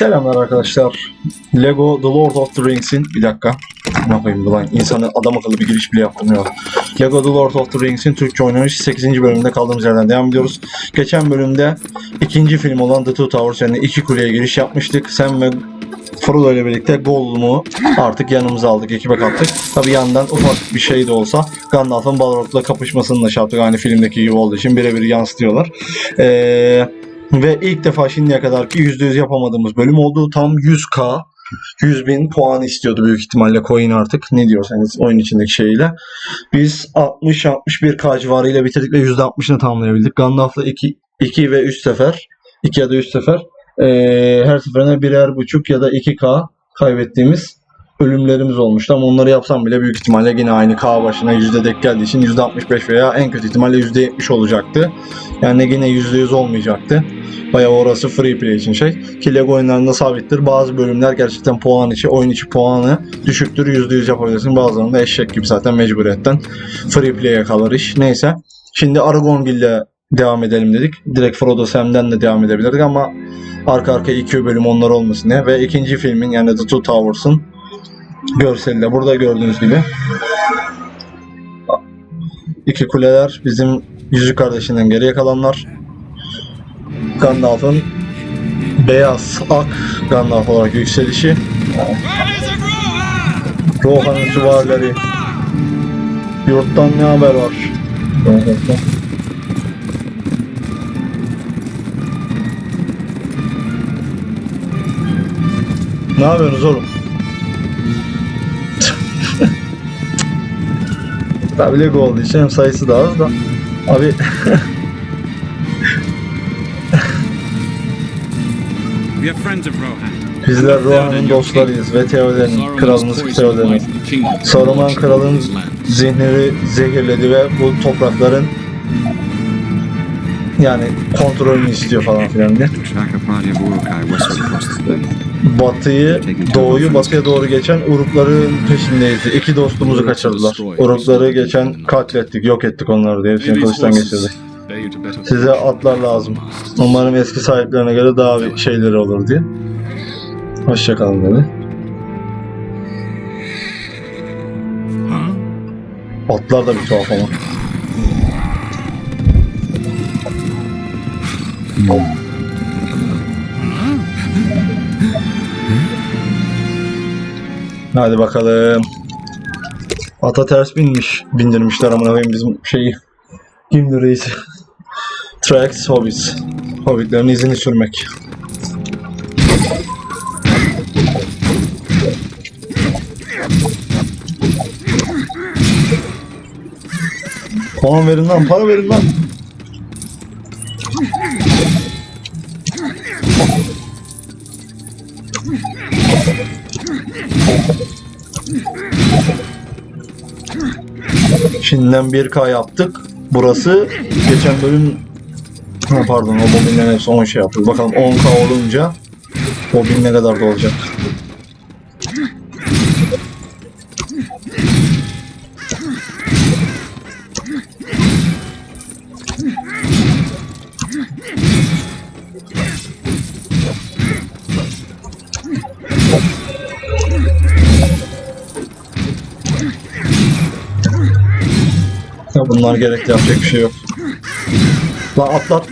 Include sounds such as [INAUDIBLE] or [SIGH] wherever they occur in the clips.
Selamlar arkadaşlar. Lego The Lord of the Rings'in bir dakika. Ne yapayım bu lan? İnsanı adam akıllı bir giriş bile yaptırmıyor. Lego The Lord of the Rings'in Türkçe oynanış 8. bölümünde kaldığımız yerden devam ediyoruz. Geçen bölümde ikinci film olan The Two Towers yani iki kuleye giriş yapmıştık. Sam ve Frodo ile birlikte Gollum'u artık yanımıza aldık, ekibe kattık. Tabi yandan ufak bir şey de olsa Gandalf'ın Balrog'la kapışmasını da şey yaptık. Aynı filmdeki gibi olduğu için birebir yansıtıyorlar. Eee ve ilk defa şimdiye kadar ki %100 yapamadığımız bölüm oldu. Tam 100k 100 bin puan istiyordu büyük ihtimalle coin artık. Ne diyorsanız oyun içindeki şeyle. Biz 60-61k civarıyla bitirdik ve %60'ını tamamlayabildik. Gandalf'la 2, 2 ve 3 sefer 2 ya da 3 sefer eee, her seferine birer buçuk ya da 2k kaybettiğimiz ölümlerimiz olmuştu ama onları yapsam bile büyük ihtimalle yine aynı K başına yüzde denk geldiği için %65 veya en kötü ihtimalle %70 olacaktı. Yani yine %100 olmayacaktı. Bayağı orası free play için şey. Ki Lego oyunlarında sabittir. Bazı bölümler gerçekten puan içi, oyun içi puanı düşüktür. %100 yapabilirsin. Bazılarında eşek gibi zaten mecburiyetten free play'e kalır iş. Neyse. Şimdi Aragorn ile devam edelim dedik. Direkt Frodo Sam'den de devam edebilirdik ama arka arkaya iki bölüm onlar olmasın diye. Ve ikinci filmin yani The Two Towers'ın görseli de burada gördüğünüz gibi. İki kuleler bizim Yüzük Kardeşi'nden geriye kalanlar. Gandalf'ın beyaz ak Gandalf olarak yükselişi. Rohan'ın süvarileri. Yurttan ne haber var? Ne yapıyorsunuz oğlum? Tabi Lego olduğu için hem sayısı da az da. Abi bizler Rohan'ın dostlarıyız ve Teoden'in kralımız Teoden'in. Saruman kralın zihnini zehirledi ve bu toprakların yani kontrolünü istiyor falan filan diye. Batıyı, doğuyu batıya doğru geçen Urukların peşindeyiz. İki dostumuzu kaçırdılar. Urukları geçen katlettik, yok ettik onları diye. Hepsini kılıçtan geçirdik. Size atlar lazım. Umarım eski sahiplerine göre daha bir şeyleri olur diye. Hoşçakalın dedi. Atlar da bir tuhaf ama. Hadi bakalım. Ata ters binmiş. Bindirmişler amına koyayım bizim şeyi. Reisi. [LAUGHS] Tracks Hobbits. Hobbitlerin izini sürmek. Puan verin lan, para verin lan. Şimdiden 1K yaptık. Burası geçen bölüm pardon o bobinlerin hepsi 10 şey yaptık. Bakalım 10K olunca bobin ne kadar da olacak. Bunlar gerekli yapacak bir şey yok. Lan atlat.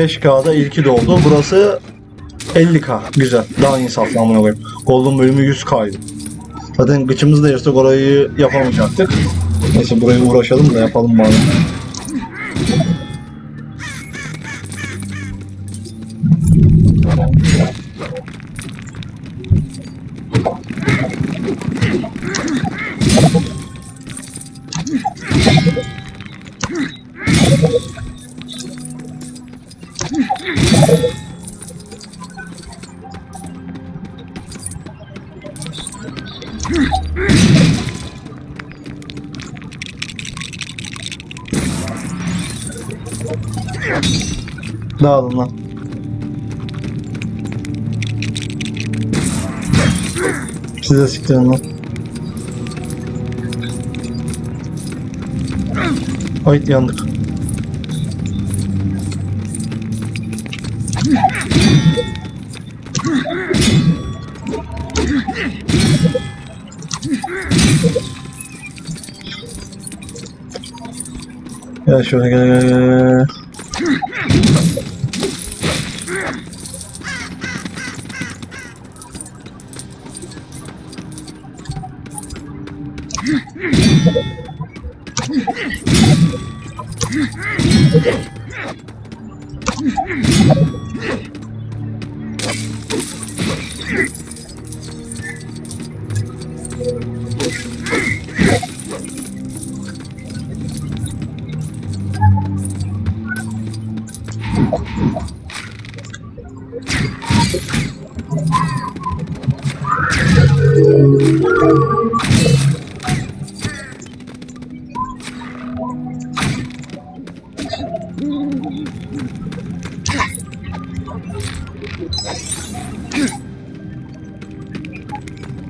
Beş kda ilki doldu. Burası 50k. Güzel. Daha insaflı amına koyayım. Golden bölümü 100k'ydı. Zaten gıçımızı da yırtık orayı yapamayacaktık. Neyse burayı uğraşalım da yapalım bari. Dağılın lan. Size siktirin lan. Ay yandık. Gel şöyle gel gel gel.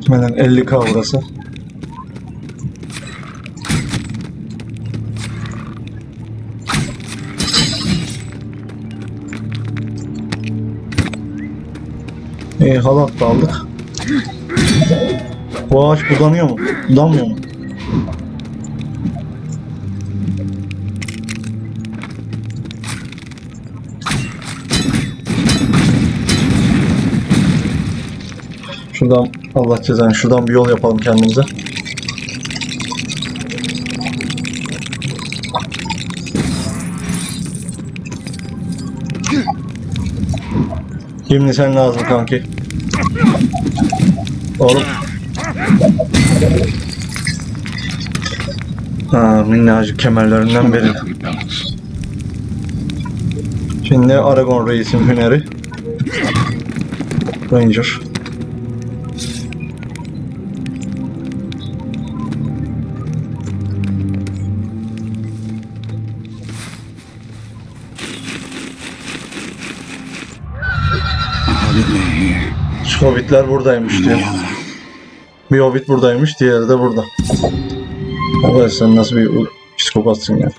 Hemen 50k burası. İyi halat da aldık. Bu ağaç budanıyor mu? Budanmıyor mu? Şuradan Allah cezanı şuradan bir yol yapalım kendimize. Şimdi sen lazım kanki. Oğlum. Ha minnacık kemerlerinden biri. Şimdi Aragon Reis'in hüneri. Ranger. Hobbitler buradaymış diyor. Bir hobbit buradaymış, diğeri de burada. Arkadaş sen nasıl bir psikopatsın ya.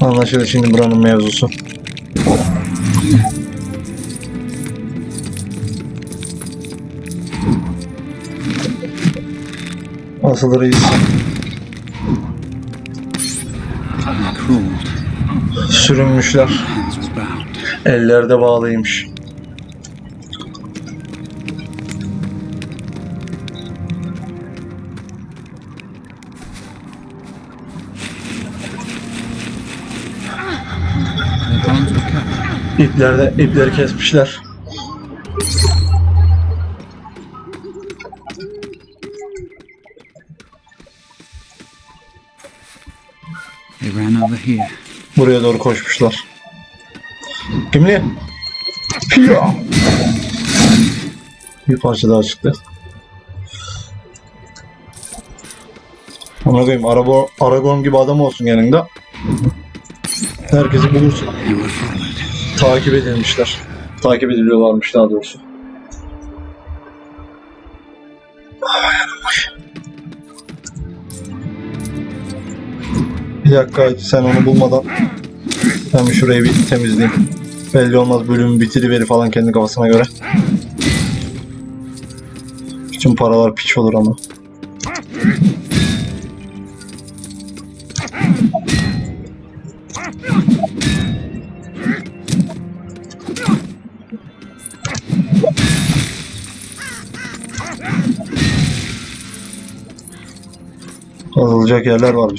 Anlaşıldı şimdi buranın mevzusu. Asıl reis. Crawled. Sürünmüşler. Ellerde bağlıymış. İplerde ipleri kesmişler. They ran over here. Buraya doğru koşmuşlar. Kimli? Pia! Bir parça daha çıktı. Ona koyayım araba, Aragon gibi adam olsun yanında. Herkesi bulursun. Takip edilmişler. Takip ediliyorlarmış daha doğrusu. Bir dakika sen onu bulmadan ben şurayı bir temizleyeyim. Belli olmaz bölümü bitiriveri falan kendi kafasına göre. Bütün paralar piç olur ama. Kazılacak yerler var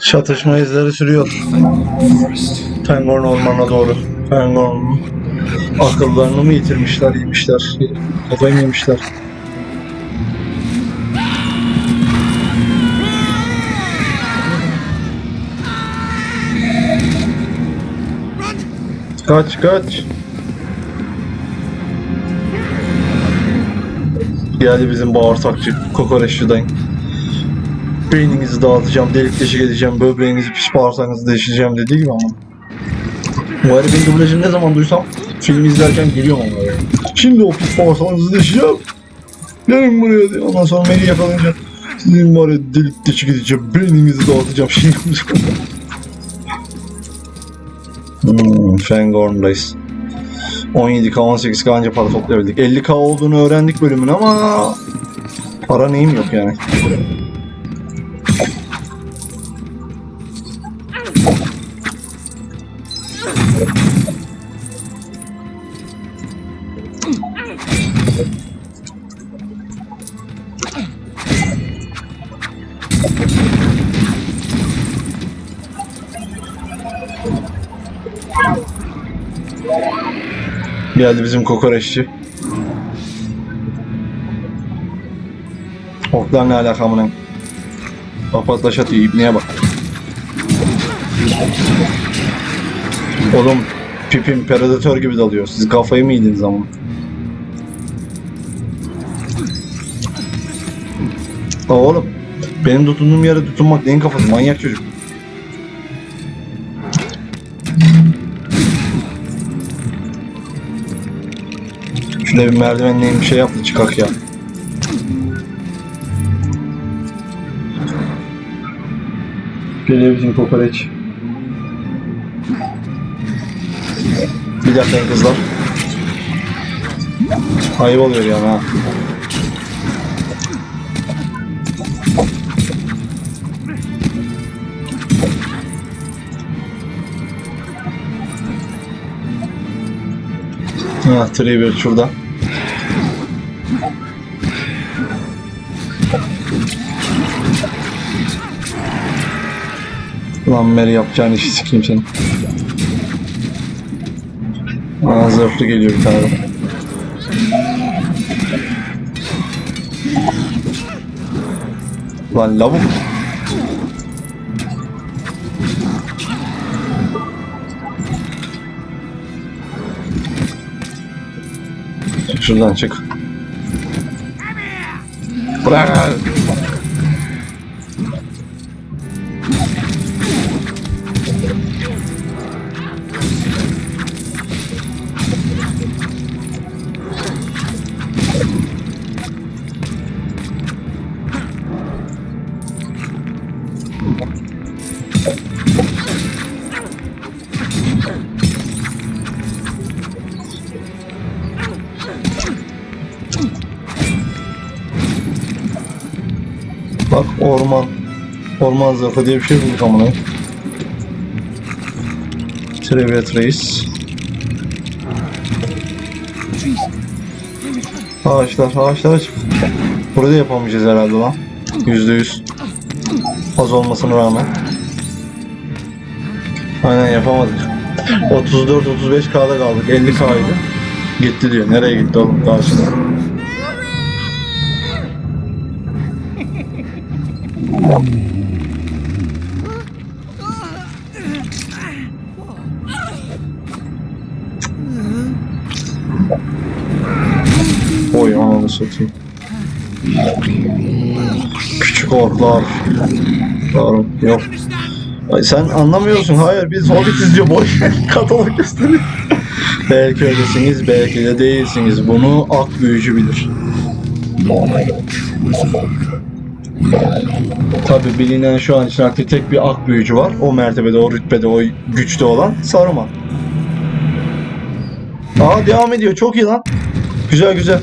Çatışma izleri sürüyor. forest. Fangorn ormanına doğru. Fangorn akıllarını mı yitirmişler, yemişler. Kafayı mı yemişler? Kaç kaç. Geldi bizim bağırsakçı kokoreççi dayım. Beyninizi dağıtacağım, delik deşik edeceğim, böbreğinizi, pis bağırsağınızı deşeceğim dediği gibi ama. Bu herifin dublajını ne zaman duysam filmi izlerken geliyorum ama ya. Şimdi o pis bağırsağınızı deşeceğim. Gelin buraya diyor. Ondan sonra beni yakalayınca sizin var ya delik deşik edeceğim, beyninizi dağıtacağım. Şey yapacağım. Hmm, Fangorn'dayız. 17K 18K anca para toplayabildik. 50K olduğunu öğrendik bölümün ama para neyim yok yani. Geldi bizim kokoreççi. Oklar ne alaka amına? Papatla atıyor ibneye bak. Oğlum pipim predatör gibi dalıyor. Siz kafayı mı yediniz ama? Oğlum benim tutunduğum yere tutunmak neyin kafası manyak çocuk. Şurada bir merdivenleyim bir şey yaptı çıkak ya. Geliyor bizim kokoreç. Bir dakika kızlar. Ayıp oluyor yani ha. Ha, Trevor şurada. Lan Mary yapacağın işi sikeyim seni. Aa zırhlı geliyor bir tane. Lan lavuk. Şuradan çık. Bırak. Orman. Orman zırhı diye bir şey bulduk amına. Trevet Reis. Ağaçlar, ağaçlar açık. Burada yapamayacağız herhalde lan. Yüzde yüz. Az olmasına rağmen. Aynen yapamadık. 34-35K'da kaldık. 50K'ydı. Gitti diyor. Nereye gitti oğlum? Karşıda. Oy ananı satayım. Küçük orklar. Doğru. Yok. Ay sen anlamıyorsun. Hayır biz Hobbit izliyor. Boş. [LAUGHS] Katalog gösteriyor. belki öylesiniz, belki de değilsiniz. Bunu ak büyücü bilir. Tabi bilinen şu an için aktif tek bir ak büyücü var. O mertebede, o rütbede, o güçte olan Saruman. Aa devam ediyor. Çok iyi lan. Güzel güzel.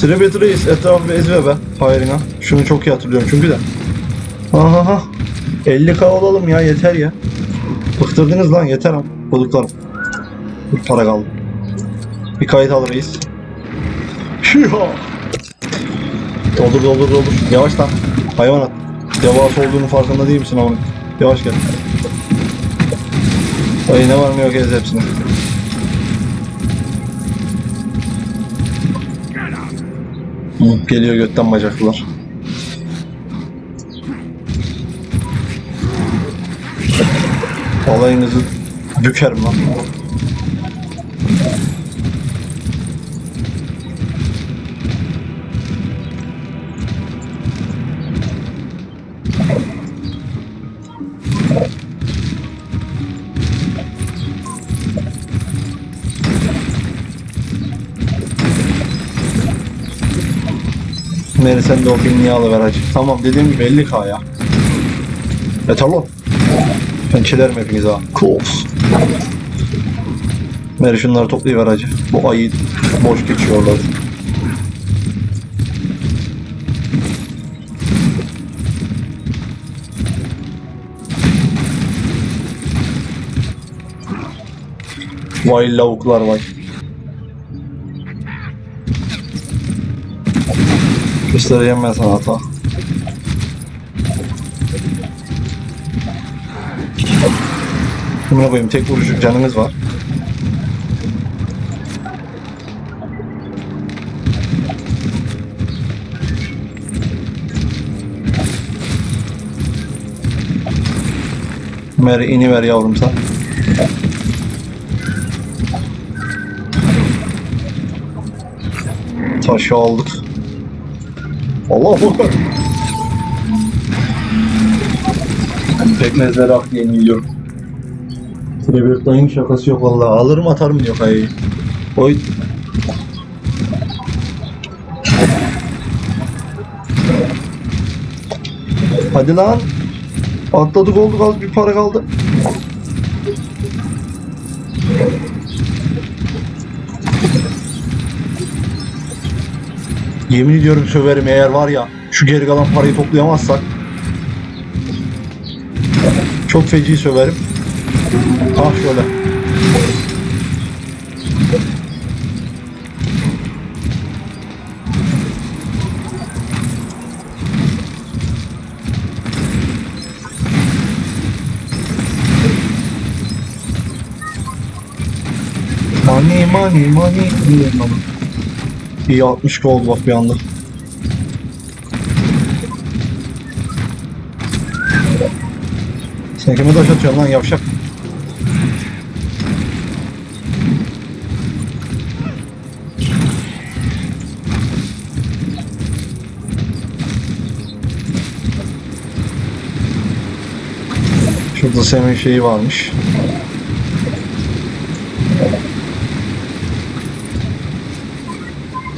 Tribute Reis etrafı ezbe be. Hayrına. Şunu çok iyi hatırlıyorum çünkü de. Aha aha. 50k olalım ya yeter ya. Bıktırdınız lan yeter ha. Buluklarım. Bir para kaldı. Bir kayıt al reis. Doldur doldur doldur. Yavaş lan. Hayvanat. Devasa olduğunu farkında değil misin ama? Yavaş gel. Ay ne var mı yok ez hepsini. Geliyor götten bacaklılar. Alayınızı bükerim lan. Meri sen de o filmi alıver hacı. Tamam dediğim gibi 50k ya. Yeter lan. Pençelerim hepiniz ha. Close. Meri şunları toplayıver hacı. Bu ayı boş geçiyorlar. Vay lavuklar vay. Ben sana hata. Buna koyayım tek vuruşluk canımız var. Mary iniver yavrum sen. Taşı aldık. Allah bu. Pekmezleri ak diye yiyorum. Trevor dayın şakası yok vallahi. Alırım atarım diyor kayayı. Oy. Hadi lan. Atladık olduk az bir para kaldı. Yemin ediyorum söverim eğer var ya şu geri kalan parayı toplayamazsak çok feci söverim. Ah şöyle. Money money money. İyi 60 oldu bak bir anda. Sen kime taş atıyorsun lan yavşak? Şurada Sem'in şeyi varmış.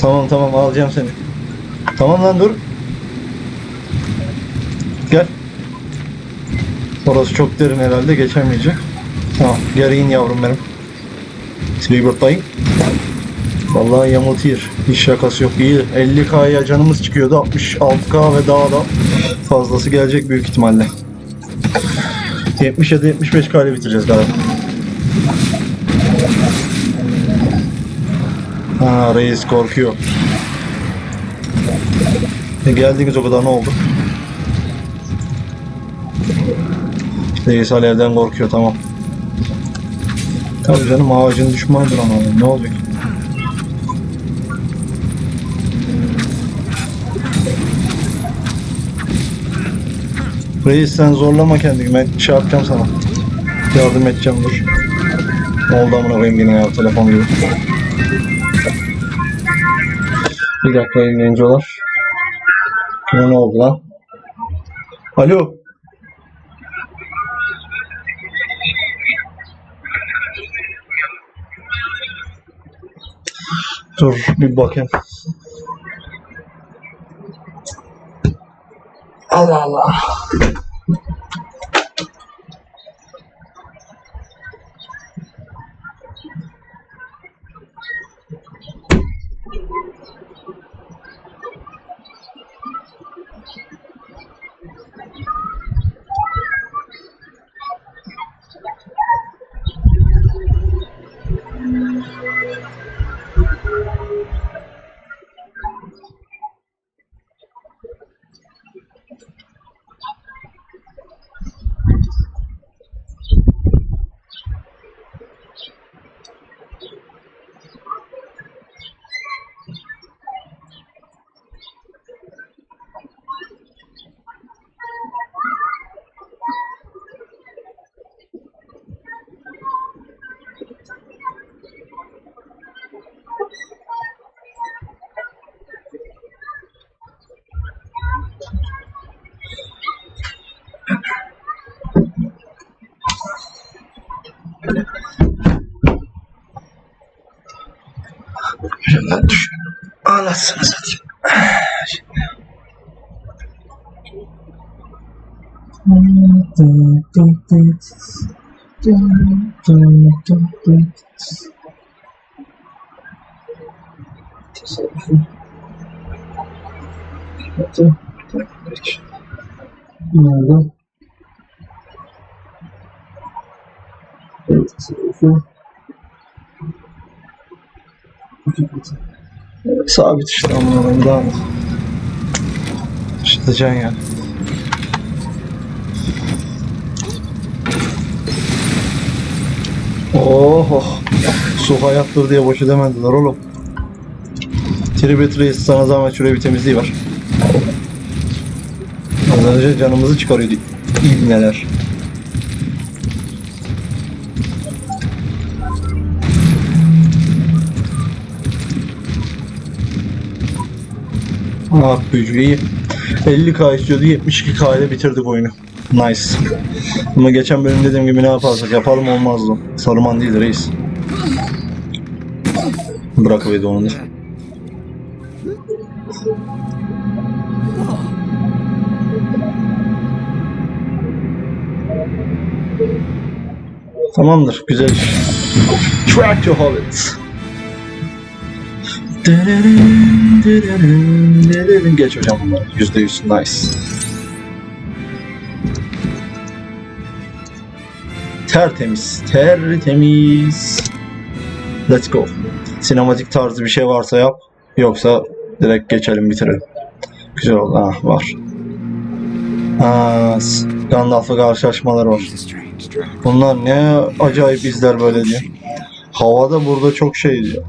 Tamam tamam alacağım seni. Tamam lan dur. Gel. Orası çok derin herhalde geçemeyecek. Tamam geri in yavrum benim. Silvertayım. Vallahi yamultıyor. Hiç şakası yok. İyi. 50k'ya canımız çıkıyordu. 66k ve daha da fazlası gelecek büyük ihtimalle. 70 ya da 75k ile bitireceğiz galiba. Ha reis korkuyor. E geldiniz o kadar ne oldu? Reis alevden korkuyor tamam. Tabii canım ağacın düşmanıdır ama ne olacak? Reis sen zorlama kendini ben şey yapacağım sana. Yardım edeceğim dur. Ne oldu amına koyayım yine ya telefon gibi. Bir dakika yayınlayıncalar. Ne oldu lan? Alo. Dur bir bakayım. Allah Allah. Anasını satayım. Nerede? Sabit işte anlamam daha mı? İşte can ya. Oh oh. Su hayattır diye boşu demediler oğlum. Tribute Reis sana zahmet şuraya bir temizliği var. Az önce canımızı çıkarıyordu. İbneler. Ah büyücü iyi. 50k istiyordu 72k ile bitirdik oyunu. Nice. Ama geçen bölüm dediğim gibi ne yaparsak yapalım olmazdı. Saruman değil reis. Bırakıverdi onu da. Tamamdır. Güzel iş. Track to Hobbits. Geç hocam bunları. Yüzde yüz. Nice. Tertemiz. Tertemiz. Let's go. Sinematik tarzı bir şey varsa yap. Yoksa direkt geçelim bitirelim. Güzel oldu. Ha var. Aa, s- Gandalf'la karşılaşmalar var. Bunlar ne acayip izler böyle diye. Havada burada çok şey diyor.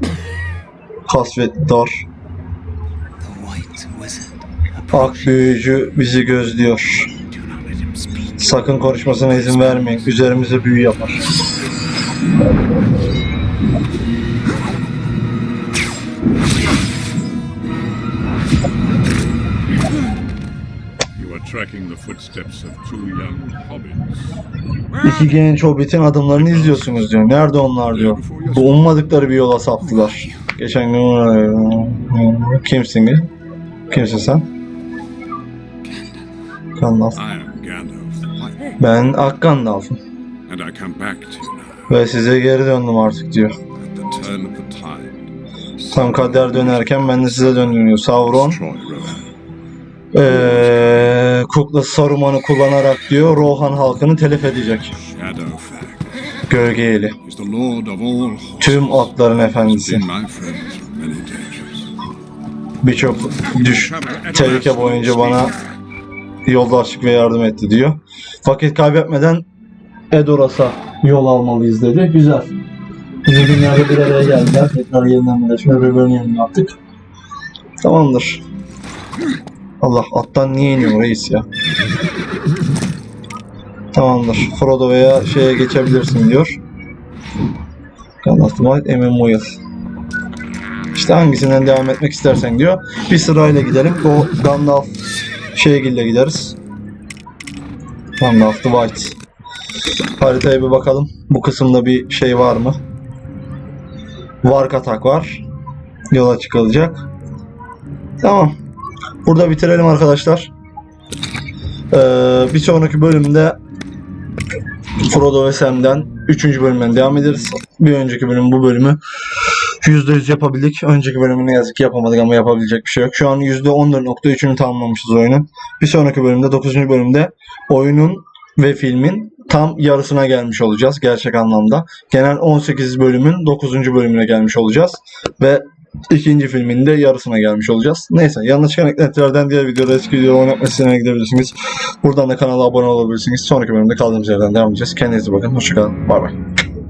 Kasvetli dar. The White Wizard. Ak büyücü bizi gözlüyor. Sakın konuşmasına izin vermeyin. Üzerimize büyü yapar. İki genç hobbitin adımlarını izliyorsunuz diyor. Nerede onlar diyor. Bu ummadıkları bir yola saptılar. Geçen gün kimsin ki? Kimsin sen? Gandalf. Ben Ak Gandalf'ım. Ve size geri döndüm artık diyor. Tam kader dönerken ben de size döndüm diyor. Sauron eee kukla Saruman'ı kullanarak diyor Rohan halkını telef edecek. Gölge. Tüm atların efendisi. Birçok düş tehlike boyunca bana yoldaşlık ve yardım etti diyor. Vakit kaybetmeden Edoras'a yol almalıyız dedi. Güzel. Bizim dünyada bir araya geldiler. Tekrar yeniden birleşme ve bölüm yaptık. Tamamdır. Allah attan niye iniyor reis ya? Tamamdır. Frodo veya şeye geçebilirsin diyor. White, Emin yıl. İşte hangisinden devam etmek istersen diyor. Bir sırayla gidelim. O Gandalf Şeygil'le gideriz. Gandalf the White. Haritaya bir bakalım. Bu kısımda bir şey var mı? Vark atak var. yola çıkılacak. Tamam. Burada bitirelim arkadaşlar. Ee, bir sonraki bölümde Frodo ve Sam'den 3. bölümden devam ederiz. Bir önceki bölüm bu bölümü %100 yapabildik. Önceki bölümü ne yazık ki yapamadık ama yapabilecek bir şey yok. Şu an %14.3'ünü tamamlamışız oyunun. Bir sonraki bölümde 9. bölümde oyunun ve filmin tam yarısına gelmiş olacağız gerçek anlamda. Genel 18 bölümün 9. bölümüne gelmiş olacağız. Ve ikinci filmin de yarısına gelmiş olacağız. Neyse çıkan eklentilerden diğer videoda eski videoları oynatma sitelerine gidebilirsiniz. Buradan da kanala abone olabilirsiniz. Sonraki bölümde kaldığımız yerden devam edeceğiz. Kendinize bakın. Hoşçakalın. Bay bay.